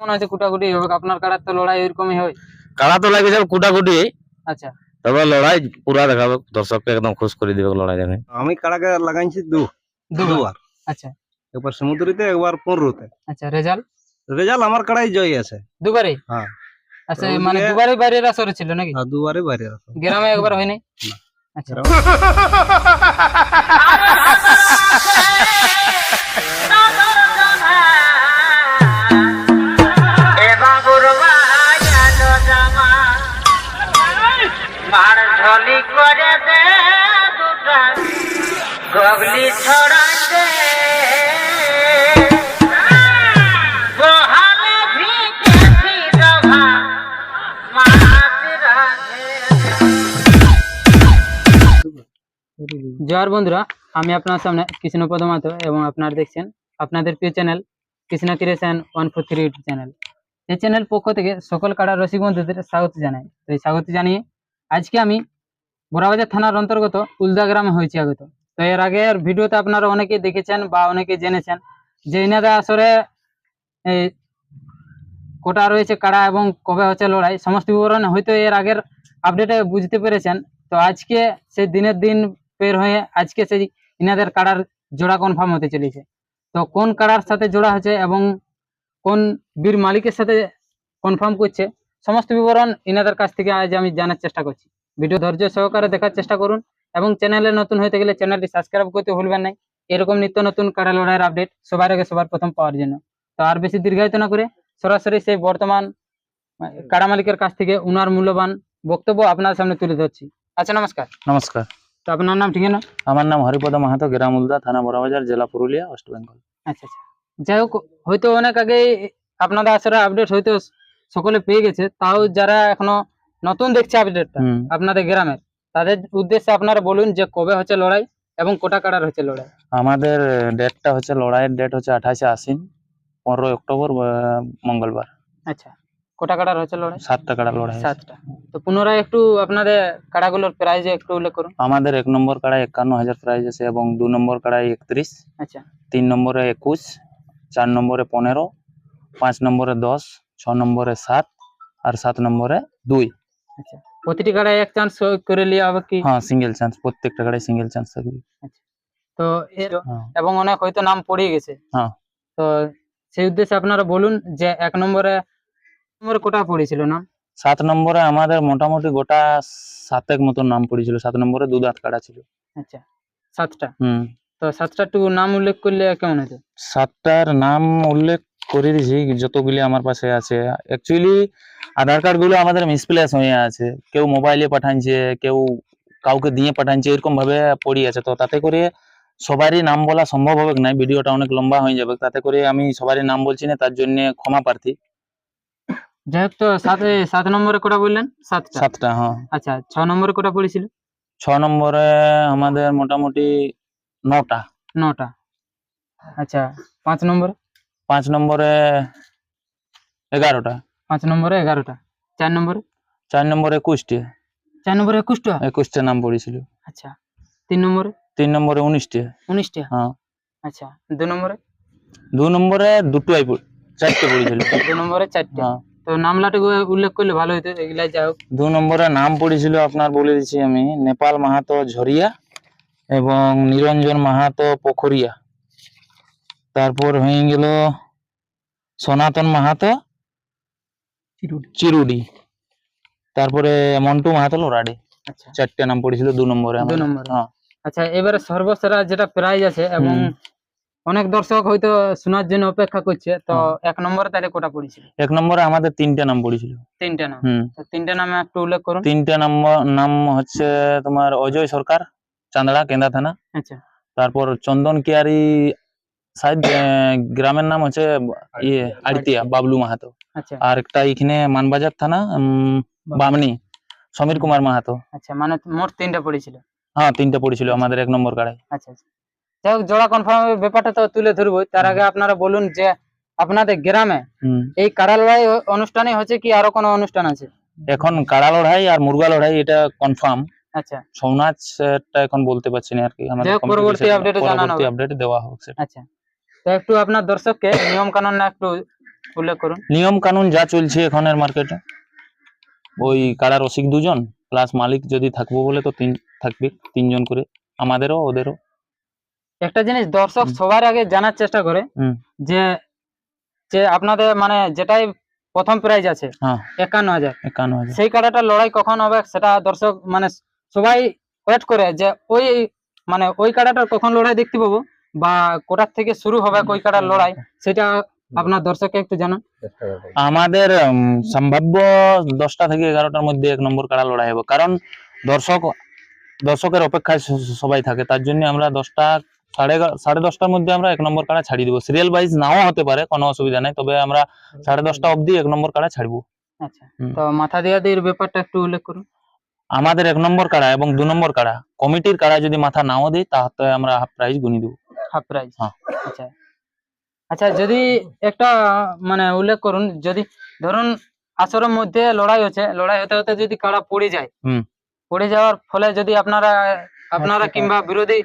মনে হচ্ছে কুটাকুটি হবে আপনার কাড়ার তো লড়াই ওইরকমই হয় কাড়া তো লাগবে সব কুটাকুটি। আচ্ছা। তবে লড়াই পুরা দেখাবে দর্শককে একদম খুশ করে দিবে লড়াই দেখে। আমি কাড়াকে লাগাইছি দু। দুবার? দুবার। আচ্ছা। একবার সমুদ্রতে একবার পনেরোতে। আচ্ছা রেজাল্ট? রেজাল্ট আমার কাড়াই জয় আছে। দুবারই হ্যাঁ। আচ্ছা মানে দুবারই বাইরের আসরে ছিল নাকি? আর দুবারে বাইরে আছে গ্রামে একবার হয়নি? না। আচ্ছা। জয়ার বন্ধুরা, আমি আপনার সামনে কৃষ্ণপদ মাতো এবং আপনারা দেখছেন আপনাদের প্রিয় channel Krishna creation one four three YouTube channel. এই চ্যানেল পক্ষ থেকে সকল কাড়া রসিক বন্ধুদের স্বাগত জানাই। তো এই স্বাগত জানিয়ে আজকে আমি বোরাবাজার থানার অন্তর্গত উলদা গ্রামে হয়েছি আগত। তো এর আগের ভিডিওতে আপনারা অনেকে দেখেছেন বা অনেকে জেনেছেন যে ইনাদের আসরে এই কোটা রয়েছে কাড়া এবং কবে হচ্ছে লড়াই, সমস্ত বিবরণ হয়তো এর আগের আপডেটে বুঝতে পেরেছেন। তো আজকে সেই দিনের দিন বের হয়ে আজকে সেই ইনাদের কাড়ার জোড়া কনফার্ম হতে চলেছে। তো কোন কাড়ার সাথে জোড়া হচ্ছে এবং কোন বীর মালিকের সাথে কনফার্ম করছে, সমস্ত বিবরণ ইনাদের কাছ থেকে আজ আমি জানার চেষ্টা করছি। ভিডিও ধৈর্য সহকারে দেখার চেষ্টা করুন এবং চ্যানেলে নতুন হতে গেলে চ্যানেলটি সাবস্ক্রাইব করতে ভুলবেন না। এরকম নিত্য নতুন কাড়া লড়াইয়ের আপডেট সবার আগে সবার প্রথম পাওয়ার জন্য। তো আর বেশি দীর্ঘায়িত না করে সরাসরি সেই বর্তমান কাড়া মালিকের কাছ থেকে উনার মূল্যবান বক্তব্য আপনার সামনে তুলে ধরছি। আচ্ছা নমস্কার। নমস্কার। তো আপনার নাম ঠিকানা? আমার নাম হরিপদ মাহাতো গ্রাম উলদা থানা বড়বাজার জেলা পুরুলিয়া ওয়েস্ট বেঙ্গল। আচ্ছা আচ্ছা। যাই হোক হয়তো অনেক আগে আপনাদের আসলে আপডেট হয়তো সকলে পেয়ে গেছে তাও যারা এখনও নতুন দেখছে আপডেটটা আপনাদের গ্রামের তাদের উদ্দেশ্যে আপনারা বলুন যে কবে হচ্ছে লড়াই এবং কোটা কাটার হচ্ছে লড়াই। আমাদের ডেটটা হচ্ছে লড়াইয়ের ডেট হচ্ছে আঠাশে আশ্বিন পনেরোই অক্টোবর মঙ্গলবার। আচ্ছা। কোটা কাটার হচ্ছে লড়াই? সাতটা কাড়া লড়াই সাতটা। তো পুনরায় একটু আপনাদের কাড়াগুলোর প্রাইজ একটু উল্লেখ করুন। আমাদের এক নম্বর কাড়ায় একান্ন হাজার প্রাইজ আছে এবং দু নম্বর কাড়ায় একত্রিশ। আচ্ছা। তিন নম্বরে একুশ চার নম্বরে পনেরো পাঁচ নম্বরে দশ ছ নম্বরে সাত আর সাত নম্বরে দুই। আচ্ছা। প্রতিটি কাড়ায় এক চান্স করে নিয়ে হবে কি? হ্যাঁ সিঙ্গেল চান্স প্রত্যেকটা কাড়ায় সিঙ্গেল চান্স থাকবে তো এর হ্যাঁ। এবং অনেক হয়তো নাম পড়িয়ে গেছে। হ্যাঁ। তো সেই উদ্দেশ্যে আপনারা বলুন যে এক নম্বরে নম্বরে কোটা পড়েছিল নাম সাত নম্বরে আমাদের মোটামুটি গোটা সাতেক মতন নাম পড়েছিল। সাত নম্বরে দু দাঁত কাটা ছিল। আচ্ছা সাতটা? হুম। তো সাতটা একটু নাম উল্লেখ করলে কেমন হতো? সাতটার নাম উল্লেখ করে দিয়েছি যতগুলি আমার পাশে আছে। অ্যাকচুয়ালি আধার কার্ডগুলো আমাদের মিসপ্লেস হয়ে আছে। কেউ মোবাইলে পাঠাচ্ছে কেউ কাউকে দিয়ে পাঠাচ্ছে এরকম ভাবে পড়ে আছে। তো তাতে করে সবারই নাম বলা সম্ভব হবে না? ভিডিওটা অনেক লম্বা হয়ে যাবে। তাতে করে আমি সবারই নাম বলছি না তার জন্য ক্ষমা প্রার্থী। যাই হোক তো সাত সাত নম্বরে কোটা বললেন? সাতটা। সাতটা হ্যাঁ। আচ্ছা ছ নম্বরে কোটা পড়েছিল? ছ নম্বরে আমাদের মোটামুটি নটা। নটা। আচ্ছা পাঁচ নম্বরে? পাঁচ নম্বরে এগারোটা। পাঁচ নম্বরে এগারোটা। চার নম্বরে? চার নম্বরে একুশটি। চার নম্বরে একুশটা? একুশটা নাম পড়েছিল। আচ্ছা তিন নম্বরে? তিন নম্বরে উনিশটি। উনিশটা? হ্যাঁ। আচ্ছা দু নম্বরে? দু নম্বরে দুটোই চারটে পড়েছিল। দু নম্বরে চারটে। হ্যাঁ। তো নামলাটুকু উল্লেখ করলে ভালো হতো এগুলাই যাই হোক। দু নম্বরে নাম পড়েছিল আপনার বলে দিচ্ছি আমি নেপাল মাহাতো ঝরিয়া এবং নিরঞ্জন মাহাতো পোখরিয়া। তারপর হয়ে গেল সনাতন মাহাতো চিরুডি তারপরে মন্টু মাহাতো লোরাডি। আচ্ছা। চারটে নাম পড়েছিল দু নম্বরে দু। নম্বরে। হ্যাঁ। আচ্ছা এবারে সর্বসেরা যেটা প্রাইজ আছে এবং। অনেক দর্শক হয়তো শোনার জন্য অপেক্ষা করছে তো। এক নম্বরে তাহলে কোটা পড়েছিল? এক নম্বরে আমাদের তিনটে নাম পড়েছিল। তিনটে নাম। তো তিনটে নামে একটু উল্লেখ করুন। তিনটে নম্বর নাম হচ্ছে তোমার অজয় সরকার চান্দড়া কেন্দা থানা। আচ্ছা। তারপর চন্দন কিয়ারি সাইড গ্রামের নাম হচ্ছে ইয়ে আড়তিয়া বাবলু মাহাতো। আচ্ছা। আর একটা এখানে মানবাজার থানা উম, বামনি সমীর কুমার মাহাতো। আচ্ছা মানে মোট তিনটা পড়েছিল। হ্যাঁ তিনটা পড়েছিল আমাদের এক নম্বর কাড়ায়। আচ্ছা আচ্ছা। যাই হোক জোড়া কনফার্ম ব্যাপারটা তো তুলে ধরবো। তার আগে আপনারা বলুন যে আপনাদের গ্রামে। এই কাড়া লড়াই অ- অনুষ্ঠানই হচ্ছে কি আরও কোনো অনুষ্ঠান আছে? এখন কাড়া লড়াই আর মুরগা লড়াই এটা কনফার্ম আচ্ছা। ছৌ নাচটা এখন বলতে পারছি না আর কি আমাদের পরবর্তী জানানো হবে। আপডেট দেওয়া সেটা। আচ্ছা। তো একটু আপনার দর্শককে নিয়ম কানুন একটু উল্লেখ করুন। নিয়ম কানুন যা চলছে এখনের মার্কেটে ওই কারা রসিক দুজন প্লাস মালিক যদি থাকব বলে তো তিন থাকবে তিনজন করে আমাদেরও ওদেরও। একটা জিনিস দর্শক সবার আগে জানার চেষ্টা করে যে যে আপনাদের মানে যেটাই প্রথম প্রাইজ আছে হ্যাঁ। একান্ন হাজার। একান্ন হাজার। সেই কাটাটা লড়াই কখন হবে সেটা দর্শক মানে সবাই ওয়েট করে যে ওই মানে ওই কাটাটার কখন লড়াই দেখতে পাবো বা কোটার থেকে শুরু হবে ওই কাটার লড়াই সেটা আপনার দর্শককে একটু জানান। আমাদের সম্ভাব্য দশটা থেকে এগারোটার মধ্যে এক নম্বর কাড়া লড়াই হবে। কারণ দর্শক দর্শকের অপেক্ষায় সবাই থাকে। তার জন্য আমরা দশটা সাড়ে সাড়ে দশটার মধ্যে আমরা এক নম্বর কাড়া ছাড়িয়ে দিব। সিরিয়াল ওয়াইজ নাও হতে পারে কোনো অসুবিধা নেই তবে আমরা সাড়ে দশটা অবধি এক নম্বর কাড়া ছাড়বো। আচ্ছা তো মাথা দিয়া দির ব্যাপারটা একটু উল্লেখ করুন। আমাদের এক নম্বর কাড়া এবং দু নম্বর কাড়া কমিটির কাড়া যদি মাথা নাও দিই তাহলে আমরা হাফ প্রাইজ গুনি দেবো। হাফ প্রাইজ হ্যাঁ। আচ্ছা। আচ্ছা যদি একটা মানে উল্লেখ করুন যদি ধরুন আসরের মধ্যে লড়াই হচ্ছে লড়াই হতে হতে যদি কাড়া পড়ে যায় হুম। পড়ে যাওয়ার ফলে যদি আপনারা আপনারা কিংবা বিরোধী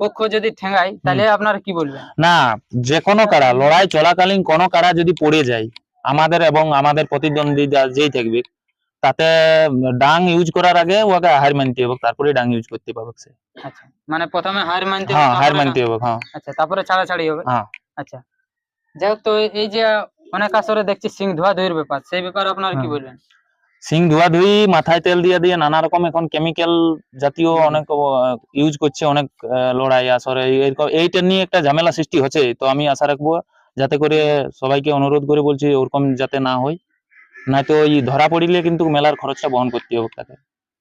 পক্ষ যদি ঠেঙ্গায় তাহলে আপনারা কি বলবেন? না যে কোনো কাড়া লড়াই চলাকালীন কোনো কাড়া যদি পড়ে যায় আমাদের এবং আমাদের প্রতিদ্বন্দ্বী যা- যেই থাকবে তাতে ডাং ইউজ করার আগে ওকে হার মানতে হবে তারপরে ডাং ইউজ করতে পারবে সে। আচ্ছা মানে প্রথমে হার মানতে হবে, হ্যাঁ হার তারপরে মানতে হবে হ্যাঁ। আচ্ছা তারপরে ছাড়াছাড়ি হবে? হ্যাঁ। আচ্ছা যাই হোক তো এই- যে অনেক আসরে দেখছি সিং ধোয়া ধুয়ের ব্যাপার সেই ব্যাপারে আপনারা কি হ্যাঁ। বলবেন? সিং ধোয়া ধুই মাথায় তেল দিয়ে দিয়ে নানা রকম এখন কেমিক্যাল জাতীয় অনেক ইউজ করছে অনেক লড়াই আসরে এরকম এইটা নিয়ে একটা ঝামেলা সৃষ্টি হচ্ছে। তো আমি আশা রাখব যাতে করে সবাইকে অনুরোধ করে বলছি ওরকম যাতে না হয়। নয়তো ওই ধরা পড়িলে কিন্তু মেলার খরচটা বহন করতে হবে তাকে।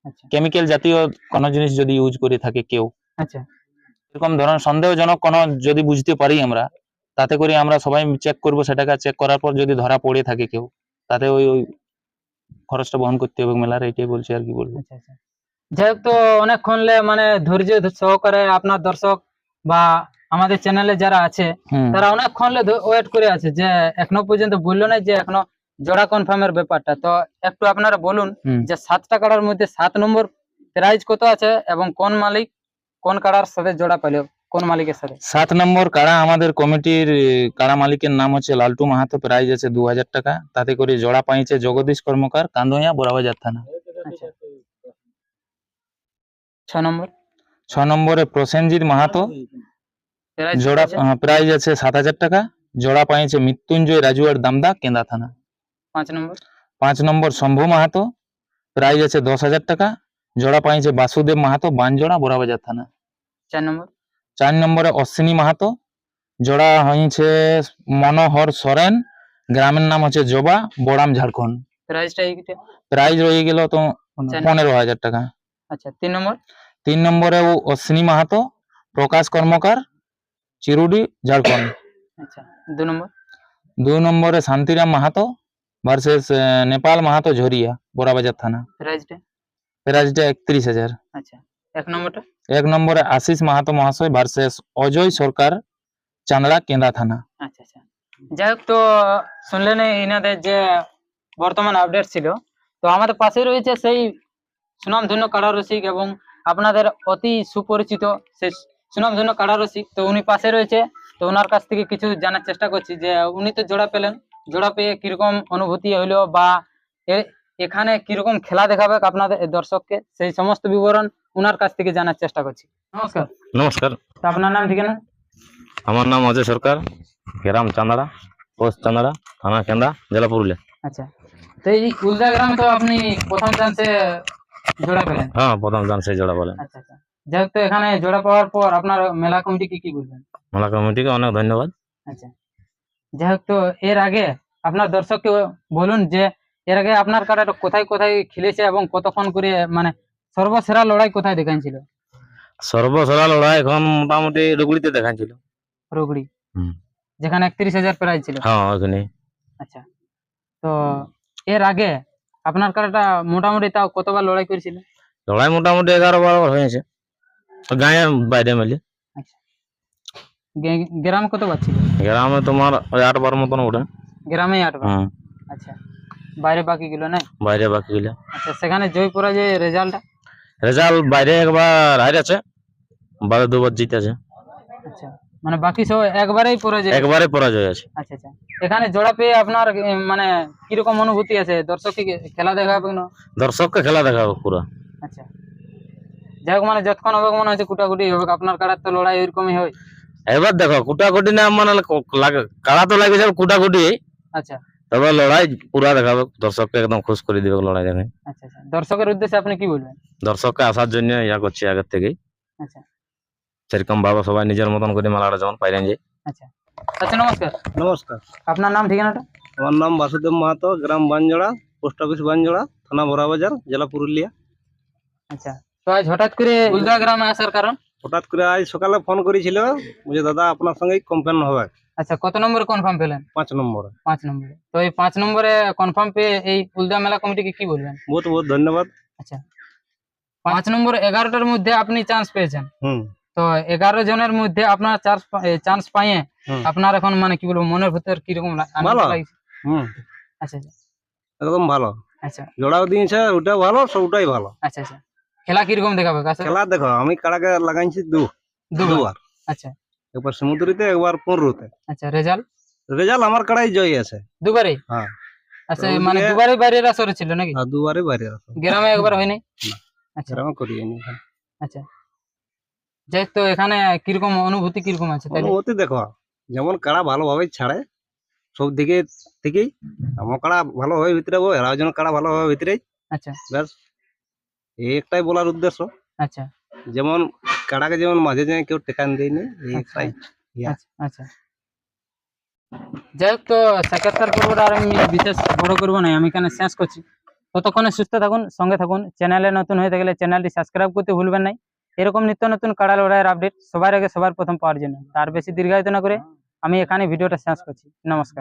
আচ্ছা। কেমিক্যাল জাতীয় কোনো জিনিস যদি ইউজ করে থাকে কেউ। আচ্ছা। এরকম ধরনের সন্দেহজনক কোনো যদি বুঝতে পারি আমরা তাতে করে আমরা সবাই চেক করব সেটাকে চেক করার পর যদি ধরা পড়ে থাকে কেউ তাতে ওই ওই খরচটা বহন করতে হবে মেলার এইটাই বলছি আর কি বলব। আচ্ছা আচ্ছা। যাই তো অনেকক্ষণ মানে ধৈর্য সহকারে আপনার দর্শক বা আমাদের চ্যানেলে যারা আছে তারা অনেকক্ষণ ওয়েট করে আছে যে এখনও পর্যন্ত বলল না যে এখনও জোড়া কনফার্মের ব্যাপারটা। তো একটু আপনারা বলুন যে সাতটা কাড়ার মধ্যে সাত নম্বর প্রাইজ কত আছে এবং কোন মালিক কোন কাড়ার সাথে জোড়া পেল? কোন মালিকের সাথে? সাত নম্বর কারা আমাদের কমিটির কারা মালিকের নাম হচ্ছে লালটু মাহাতো প্রাইজ আছে দু হাজার টাকা। তাতে করে জোড়া পাইছে জগদীশ কর্মকার কান্দইয়া বোরাবাজার থানা। আচ্ছা। ছ নম্বর? ছ নম্বরে প্রসেনজিৎ মাহাতো। জোড়া? প্রাইজ আছে সাত হাজার টাকা। জোড়া পাইছে মৃত্যুঞ্জয় রাজুয়ার দামদা কেন্দা থানা। পাঁচ নম্বর? পাঁচ নম্বর শম্ভু মাহাতো। প্রাইজ আছে দশ হাজার টাকা। জোড়া পাইছে বাসুদেব মাহাতো বানজোড়া বোরাবাজার থানা। চার নম্বর? চার নম্বরে অশ্বিনী মাহাতো। জোড়া হয়েছে মনোহর সরেন। গ্রামের নাম হচ্ছে জবা বোড়াম ঝাড়খণ্ড। প্রাইজ রয়ে গেল তো পনেরো। হাজার টাকা। আচ্ছা তিন নম্বর? তিন নম্বরে ও অশ্বিনী মাহাতো প্রকাশ কর্মকার চিরুডি ঝাড়খণ্ড। আচ্ছা দু নম্বর? দুই নম্বরে শান্তিরাম মাহাতো ভার্সেস নেপাল মাহাতো ঝরিয়া বোরাবাজার থানা। প্রাইজটা প্রাইজটা একত্রিশ হাজার। আচ্ছা এক নম্বরটা? এক নম্বরে আশিস মাহাতো মহাশয় ভার্সেস অজয় সরকার চান্দড়া কেন্দা থানা। আচ্ছা আচ্ছা। যাই হোক, তো শুনলেন এনাদের যে বর্তমান আপডেট ছিল, তো আমাদের পাশে রয়েছে সেই সুনামধন্য কাড়া রসিক এবং আপনাদের অতি সুপরিচিত সেই সুনামধন্য কাড়া রসিক। তো উনি পাশে রয়েছে, তো ওনার কাছ থেকে কিছু জানার চেষ্টা করছি যে উনি তো জোড়া পেলেন, জোড়া পেয়ে কীরকম অনুভূতি হইল বা এখানে কীরকম খেলা দেখাবে আপনাদের দর্শককে সেই সমস্ত বিবরণ ওনার কাছ থেকে জানার চেষ্টা করছি। নমস্কার। নমস্কার। তো আপনার নাম ঠিকানা? আমার নাম অজয় সরকার গ্রাম চান্দাড়া পোস্ট চান্দাড়া থানা কেন্দা জেলা পুরুলিয়া। আচ্ছা। তো এই উলদা গ্রাম তো আপনি প্রথম চান্সে জোড়া পেলেন। হ্যাঁ প্রথম জান সেই জোড়া বলেন আচ্ছা আচ্ছা। যাই তো এখানে জোড়া পাওয়ার পর আপনার মেলা কমিটিকে কি বলবেন? মেলা কমিটিকে অনেক ধন্যবাদ। আচ্ছা। যাই হোক তো এর আগে আপনার দর্শককে বলুন যে এর আগে আপনার কাটাটা কোথায় কোথায় খেলেছে এবং কতক্ষণ করে মানে সর্বসেরা লড়াই কোথায় দেখাইছিল? সর্বসেরা লড়াই এখন মোটামুটি ডুগড়িতে দেখাইছিল। রুগড়ি যেখানে একত্রিশ হাজার প্রাইজ ছিল। হ্যাঁ ওইখানে আচ্ছা। তো এর আগে আপনার কাটাটা মোটামুটি তাও কতবার লড়াই করেছিল? লড়াই মোটামুটি এগারো বারো বার হয়েছে। গাঁয়ের বাইরে মিলে। গে- গ্রাম কতবার ছিল? গ্রামে তোমার আট বার মতন ওঠে। গ্রামে আটবার। আচ্ছা। বাইরে বাকি গুলো নাই? বাইরে বাকি গেলে। আচ্ছা সেখানে জয় পরাজয় রেজাল্টটা? রেজাল্ট বাইরে একবার হাইর আছে বারে দুবার জিতেছে। আচ্ছা মানে বাকি সব একবারেই পরাজয় একবারে পরাজয় আছে আচ্ছা আচ্ছা। এখানে জোড়া পেয়ে আপনার মানে কীরকম অনুভূতি আছে? দর্শক কি খেলা দেখাবে না দর্শককে খেলা দেখাবো পুরো। আচ্ছা। যাই হোক মানে যতক্ষণ হবে মনে হচ্ছে কুটাকুটি হবে আপনার কাড়ার তো লড়াই এরকমই হয়। এবার দেখো কুটাকুটি না মানে ক- লাগে কাড়া তো লাগে যাবে কুটাকুটি। আচ্ছা। তবে লড়াই পুরা দেখাবে দর্শককে একদম খুশ করে দিবে লড়াই দেখে। আচ্ছা আচ্ছা। দর্শকের উদ্দেশ্যে আপনি কি বলবেন? দর্শককে আসার জন্য ইয়া করছি আগের থেকেই। আচ্ছা। সেরকম ভাবে সবাই নিজের মতন করে মেলাটা যেমন পাইলেন যে। আচ্ছা। আচ্ছা নমস্কার। নমস্কার। আপনার নাম ঠিকানাটা? আমার নাম বাসুদেব মাহাতো গ্রাম বানজোড়া পোস্ট অফিস বানজোড়া থানা বড়াবাজার জেলা পুরুলিয়া। আচ্ছা। তো আজ হঠাৎ করে উলদা গ্রামে আসার কারণ? হঠাৎ করে আজ সকালে ফোন করেছিল বুঝে দাদা আপনার সঙ্গে কমপ্লেন হবে। আচ্ছা কত নম্বরে কনফার্ম পেলেন? পাঁচ নম্বরে। পাঁচ নম্বরে। তো এই পাঁচ নম্বরে কনফার্ম পেয়ে এই উলদা মেলা কমিটিকে কি বলবেন? বহুত বহুত ধন্যবাদ। আচ্ছা পাঁচ নম্বর এগারোটার মধ্যে আপনি চান্স পেয়েছেন। হুম। তো এগারো জনের মধ্যে আপনার চান্স চান্স পাইয়ে আপনার এখন মানে কি বলব মনের ভিতর কীরকম। লাগছে? হুম। আচ্ছা আচ্ছা। একদম ভালো। আচ্ছা। জোড়াও দিয়েছে ওটা ভালো সবটাই ভালো। আচ্ছা আচ্ছা। খেলা কীরকম দেখাবে? খেলা দেখো আমি কাড়াকে লাগাইছি দু দুবার। আচ্ছা। একবার সমুদ্রিতে একবার পনেরোতে। আচ্ছা রেজাল্ট? রেজাল্ট আমার কাড়াই জয় আছে। দুবারই হ্যাঁ। আচ্ছা মানে দুবারই বাইরের আসরে ছিল নাকি? আর দুবারে বাইরে আছে গ্রামে একবার হয়নি? আচ্ছা। এরকম করিনি আচ্ছা। যাই তো এখানে কীরকম অনুভূতি কীরকম আছে তাই অনুমতি দেখো যেমন কাড়া ভালোভাবে ছাড়ে সব দিকে থেকেই। আমার কাড়া ভালোভাবে ভিতরে হব যেন কাড়া ভালোভাবে ভিতরে আচ্ছা। ব্যাস এই একটাই বলার উদ্দেশ্য। আচ্ছা। যেমন কাড়াকে যেমন মাঝে যেন কেউ টেকান দেয়নি এই আচ্ছা। যাই হোক তো সাক্ষাৎকার পর্বটা আর আমি বিশেষ বড় করব না আমি এখানে শেষ করছি ততক্ষণে সুস্থ থাকুন সঙ্গে থাকুন চ্যানেলে নতুন হয়ে থাকলে চ্যানেলটি সাবস্ক্রাইব করতে ভুলবেন নাই এরকম নিত্য নতুন কাড়া লড়াইয়ের আপডেট সবার আগে সবার প্রথম পাওয়ার জন্য তার বেশি দীর্ঘায়িত না করে আমি এখানে ভিডিওটা শেষ করছি নমস্কার